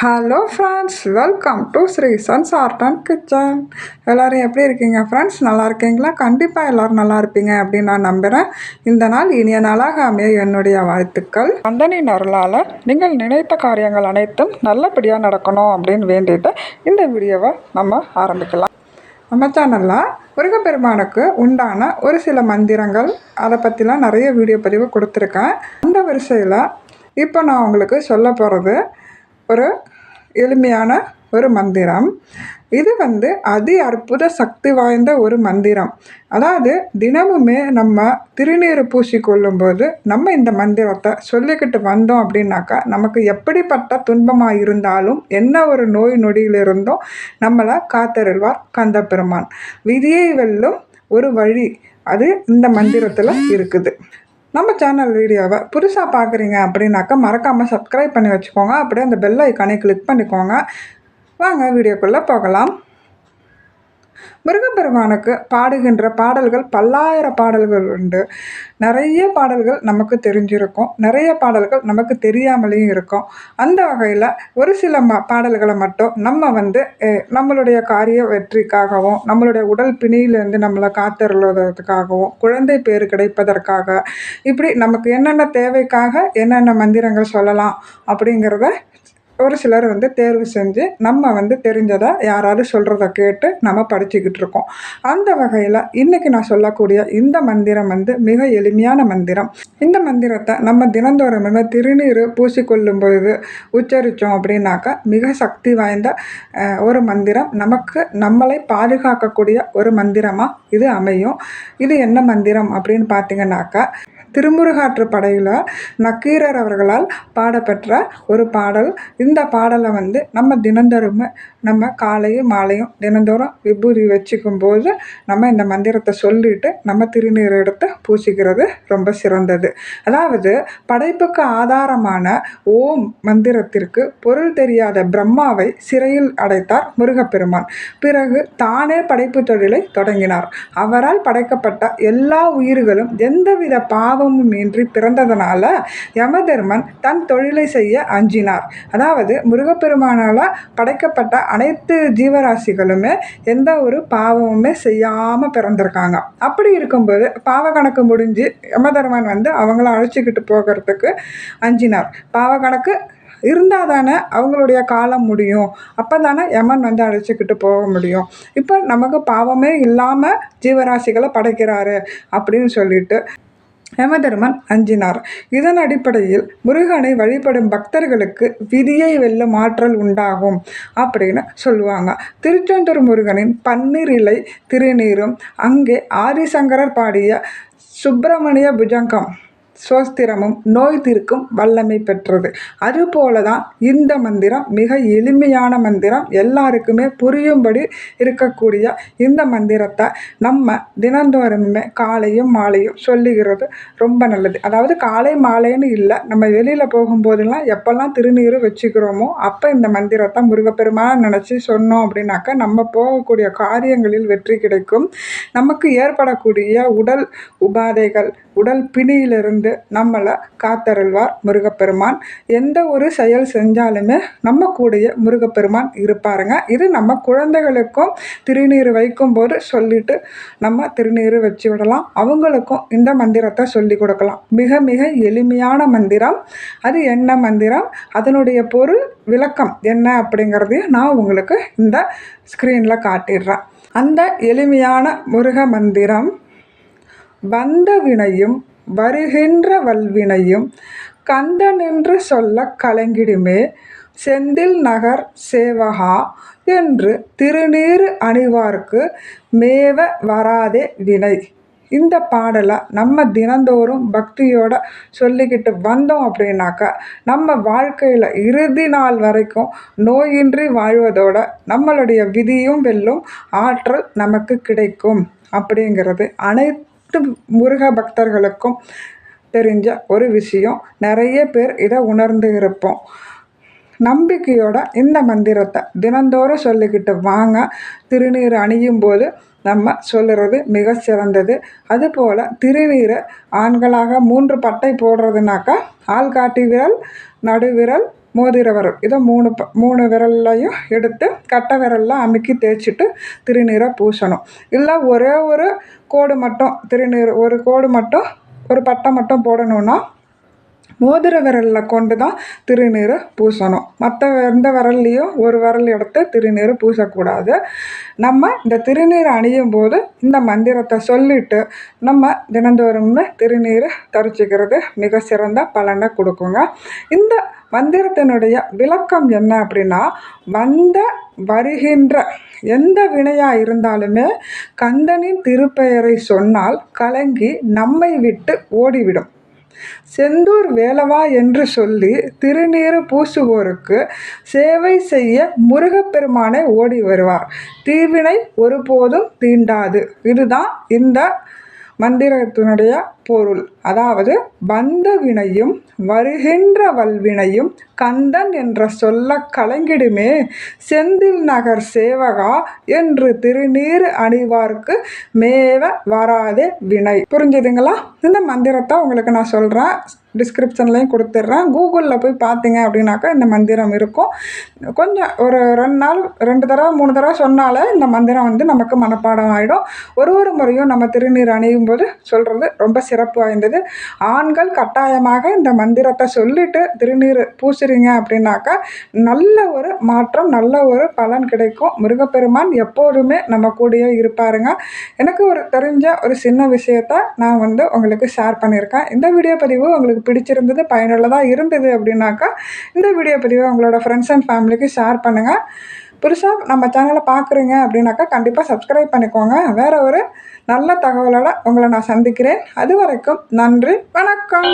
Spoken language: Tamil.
Hello friends welcome to Sri sons art and kitchen எல்லோரும் எப்படி இருக்கீங்க ஃப்ரெண்ட்ஸ் நல்லா இருக்கீங்களா? கண்டிப்பாக எல்லோரும் நல்லா இருப்பீங்க அப்படின்னு நான் நம்புகிறேன் இந்த நாள் இனிய நாளாக அமைய என்னுடைய வாழ்த்துக்கள். அந்தனின் அருளால் நீங்கள் நினைத்த காரியங்கள் அனைத்தும் நல்லபடியாக நடக்கணும் அப்படின்னு வேண்டிட்டு இந்த வீடியோவை நம்ம ஆரம்பிக்கலாம். நம்ம சேனலில் முருகப்பெருமானுக்கு உண்டான ஒரு சில மந்திரங்கள். அதை பற்றிலாம் நிறைய வீடியோ பதிவு கொடுத்துருக்கேன். அந்த வரிசையில் இப்போ நான் உங்களுக்கு சொல்ல போகிறது ஒரு எளிமையான ஒரு மந்திரம். இது வந்து அதி அற்புத சக்தி வாய்ந்த ஒரு மந்திரம். அதாவது தினமுமே நம்ம திருநீர் பூசி கொள்ளும்போது நம்ம இந்த மந்திரத்தை சொல்லிக்கிட்டு வந்தோம் அப்படின்னாக்கா நமக்கு எப்படிப்பட்ட துன்பமாக இருந்தாலும் என்ன ஒரு நோய் நொடியிலிருந்தும் நம்மளை காத்தருள்வார் கந்த பெருமான் விதியை வெல்லும் ஒரு வழி அது இந்த மந்திரத்தில் இருக்குது. நம்ம சேனல் வீடியோவை புதுசாக பார்க்குறீங்க அப்படின்னாக்கா மறக்காமல் சப்ஸ்கிரைப் பண்ணி வச்சுக்கோங்க. அப்படியே அந்த பெல் ஐக்கானே கிளிக் பண்ணிக்கோங்க. வாங்க வீடியோக்குள்ளே போகலாம். முருகப்பெருமானுக்கு பாடுகின்ற பாடல்கள் பல்லாயிர பாடல்கள் உண்டு. நிறைய பாடல்கள் நமக்கு தெரிஞ்சிருக்கும். நிறைய பாடல்கள் நமக்கு தெரியாமலேயும் இருக்கும். அந்த வகையில் ஒரு சில ம பாடல்களை மட்டும் நம்ம வந்து நம்மளுடைய காரிய வெற்றிக்காகவும் நம்மளுடைய உடல் பிணியிலேருந்து நம்மளை காத்தருள்வதற்காகவும் குழந்தை பேர் கிடைப்பதற்காக இப்படி நமக்கு என்னென்ன தேவைக்காக என்னென்ன மந்திரங்கள் சொல்லலாம் அப்படிங்கிறத ஒரு சிலர் வந்து தேர்வு செஞ்சு நம்ம வந்து தெரிஞ்சதை யாராவது சொல்கிறத கேட்டு நம்ம படிச்சுக்கிட்டு இருக்கோம். அந்த வகையில் இன்றைக்கி நான் சொல்லக்கூடிய இந்த மந்திரம் வந்து மிக எளிமையான மந்திரம். இந்த மந்திரத்தை நம்ம தினந்தோறமே திருநீர் பூசிக்கொள்ளும் பொழுது உச்சரித்தோம் அப்படின்னாக்கா மிக சக்தி வாய்ந்த ஒரு மந்திரம். நமக்கு நம்மளை பாதுகாக்கக்கூடிய ஒரு மந்திரமாக இது அமையும். இது என்ன மந்திரம் அப்படின்னு பார்த்தீங்கன்னாக்கா திருமுருகாற்று படையில் நக்கீரர் அவர்களால் பாடப்பெற்ற ஒரு பாடல். இந்த பாடலை வந்து நம்ம தினந்தோறும் நம்ம காலையும் மாலையும் தினந்தோறும் விபூதி வச்சுக்கும் போது நம்ம இந்த மந்திரத்தை சொல்லிட்டு நம்ம திருநீர் எடுத்து பூசிக்கிறது ரொம்ப சிறந்தது. அதாவது படைப்புக்கு ஆதாரமான ஓம் மந்திரத்திற்கு பொருள் தெரியாத பிரம்மாவை சிறையில் அடைத்தார் முருகப்பெருமான். பிறகு தானே படைப்பு தொழிலை தொடங்கினார். அவரால் படைக்கப்பட்ட எல்லா உயிர்களும் எந்தவித பாவமும் இன்றி பிறந்ததனால யமதர்மன் தன் தொழிலை செய்ய அஞ்சினார். அதாவது முருகப்பெருமானால் படைக்கப்பட்ட அனைத்து ஜீவராசிகளுமே எந்த ஒரு பாவமுமே செய்யாமல் பிறந்திருக்காங்க. அப்படி இருக்கும்போது பாவ கணக்கு முடிஞ்சு யமதர்மன் வந்து அவங்கள அழைச்சிக்கிட்டு போகிறதுக்கு அஞ்சினார். பாவ கணக்கு இருந்தால் தானே அவங்களுடைய காலம் முடியும். அப்போ தானே யமன் வந்து அழைச்சிக்கிட்டு போக முடியும். இப்போ நமக்கு பாவமே இல்லாமல் ஜீவராசிகளை படைக்கிறாரு அப்படின்னு சொல்லிட்டு யமதர்மன் அஞ்சினார். இதன் அடிப்படையில் முருகனை வழிபடும் பக்தர்களுக்கு விதியை வெல்லும் ஆற்றல் உண்டாகும் அப்படின்னு சொல்லுவாங்க. திருச்செந்தூர் முருகனின் பன்னீர் இலை திருநீரும் அங்கே ஆதிசங்கரர் பாடிய சுப்பிரமணிய புஜங்கம். சோஸ்திரமும் நோய் தீர்க்கும் வல்லமை பெற்றது. அதுபோல தான் இந்த மந்திரம் மிக எளிமையான மந்திரம். எல்லாருக்குமே புரியும்படி இருக்கக்கூடிய இந்த மந்திரத்தை நம்ம தினந்தோறுமே காலையும் மாலையும் சொல்லுகிறது ரொம்ப நல்லது. அதாவது காலை மாலைன்னு இல்லை நம்ம வெளியில் போகும்போதெல்லாம் எப்போல்லாம் திருநீர் வச்சுக்கிறோமோ அப்போ இந்த மந்திரத்தை முருகப்பெருமான நினச்சி சொன்னோம் அப்படின்னாக்கா நம்ம போகக்கூடிய காரியங்களில் வெற்றி கிடைக்கும். நமக்கு ஏற்படக்கூடிய உடல் உபாதைகள் உடல் பிணியிலிருந்து நம்மளை காத்தருள்வார் முருகப்பெருமான். எந்த ஒரு செயல் செஞ்சாலுமே நம்ம கூடிய முருகப்பெருமான் இருப்பாருங்க. இது நம்ம குழந்தைகளுக்கும் திருநீர் வைக்கும்போது சொல்லிட்டு நம்ம திருநீர் வச்சு விடலாம். அவங்களுக்கும் இந்த மந்திரத்தை சொல்லி கொடுக்கலாம். மிக மிக எளிமையான மந்திரம். அது என்ன மந்திரம்? அதனுடைய பொருள் விளக்கம் என்ன அப்படிங்கிறதையும் நான் உங்களுக்கு இந்த ஸ்க்ரீனில் காட்டிடுறேன். அந்த எளிமையான முருக மந்திரம். வந்த வினையும் வருகின்ற வல்வினையும் கந்தனென்று சொல்ல கலங்கிடுமே செந்தில் நகர் சேவகா என்று திருநீறு அணிவார்க்கு மேவ வராதே வினை. இந்த பாடலை நம்ம தினந்தோறும் பக்தியோட சொல்லிக்கிட்டு வந்தோம் அப்படின்னாக்கா நம்ம வாழ்க்கையில் இறுதி நாள் வரைக்கும் நோயின்றி வாழ்வதோட நம்மளுடைய விதியும் வெல்லும் ஆற்றல் நமக்கு கிடைக்கும் அப்படிங்கிறது அனைத்து அனைத்து முருக பக்தர்களுக்கும் தெரிஞ்ச ஒரு விஷயம். நிறைய பேர் இதை உணர்ந்து இருப்போம். நம்பிக்கையோட இந்த மந்திரத்தை தினந்தோறும் சொல்லிக்கிட்டு வாங்க. திருநீர் அணியும் போது நம்ம சொல்லுறது மிக சிறந்தது. அதுபோல் திருநீரை ஆண்களாக மூன்று பட்டை போடுறதுனாக்கா ஆள்காட்டி விரல் நடுவிரல் மோதிர விரல். இதை மூணு ப மூணு விரல்லையும் எடுத்து கட்டை விரலில் அமுக்கி தேய்ச்சிட்டு திருநீரை பூசணும். இல்லை ஒரே ஒரு கோடு மட்டும் திருநீர் ஒரு கோடு மட்டும் ஒரு பட்டை மட்டும் போடணுன்னா மோதிர விரலில் கொண்டு தான் திருநீரை பூசணும். மற்ற எந்த விரல்லையும் ஒரு விரல் எடுத்து திருநீர் பூசக்கூடாது. நம்ம இந்த திருநீர் அணியும் போது இந்த மந்திரத்தை சொல்லிட்டு நம்ம தினந்தோறும் திருநீரை தரிச்சிக்கிறது மிக சிறந்த பலனை கொடுக்குங்க. இந்த மந்திரத்தினுடைய விளக்கம் என்ன அப்படின்னா வந்த வருகின்ற எந்த வினையாக இருந்தாலுமே கந்தனின் திருப்பெயரை சொன்னால் கலங்கி நம்மை விட்டு ஓடிவிடும். செந்தூர் வேலவா என்று சொல்லி திருநீறு பூசுவோருக்கு சேவை செய்ய முருகப்பெருமானை ஓடி வருவார். தீவினை ஒருபோதும் தீண்டாது. இதுதான் இந்த மந்திரத்தினுடைய பொருள். அதாவது வந்த வினையும் வருகின்ற வல்வினையும் கந்தன் என்ற சொல்ல கலங்கிடுமே செந்தில் நகர் சேவகா என்று திருநீர் அணிவார்க்கு மேவ வராதே வினை. புரிஞ்சுதுங்களா? இந்த மந்திரத்தை உங்களுக்கு நான் சொல்கிறேன் டிஸ்கிரிப்ஷன்லேயும் கொடுத்துட்றேன். கூகுளில் போய் பார்த்தீங்க அப்படின்னாக்கா இந்த மந்திரம் இருக்கும். கொஞ்சம் ஒரு ரெண்டு நாள் ரெண்டு தடவை மூணு தடவை சொன்னாலே இந்த மந்திரம் வந்து நமக்கு மனப்பாடம் ஆகிடும் ஒரு ஒரு முறையும் நம்ம திருநீர் அணியும் போது சொல்கிறது ரொம்ப சிறப்பு வாய்ந்தது. ஆண்கள் கட்டாயமாக இந்த மந்திரத்தை சொல்லிவிட்டு திருநீர் பூசுறீங்க அப்படின்னாக்கா நல்ல ஒரு மாற்றம் நல்ல ஒரு பலன் கிடைக்கும். முருகப்பெருமான் எப்போதுமே நம்ம கூடயே இருப்பாருங்க. எனக்கு ஒரு தெரிஞ்ச ஒரு சின்ன விஷயத்த நான் வந்து உங்களுக்கு ஷேர் பண்ணியிருக்கேன். இந்த வீடியோ பதிவு உங்களுக்கு பிடிச்சிருந்தது பயனுள்ளதாக இருந்தது அப்படின்னாக்கா இந்த வீடியோ பதிவை உங்களோட ஃப்ரெண்ட்ஸ் அண்ட் ஃபேமிலிக்கு ஷேர் பண்ணுங்கள் புதுசாக நம்ம சேனலை பார்க்குறீங்க அப்படின்னாக்கா கண்டிப்பாக சப்ஸ்கிரைப் பண்ணிக்கோங்க. வேறு ஒரு நல்ல தகவலோட உங்களை நான் சந்திக்கிறேன். அது வரைக்கும் நன்றி வணக்கம்.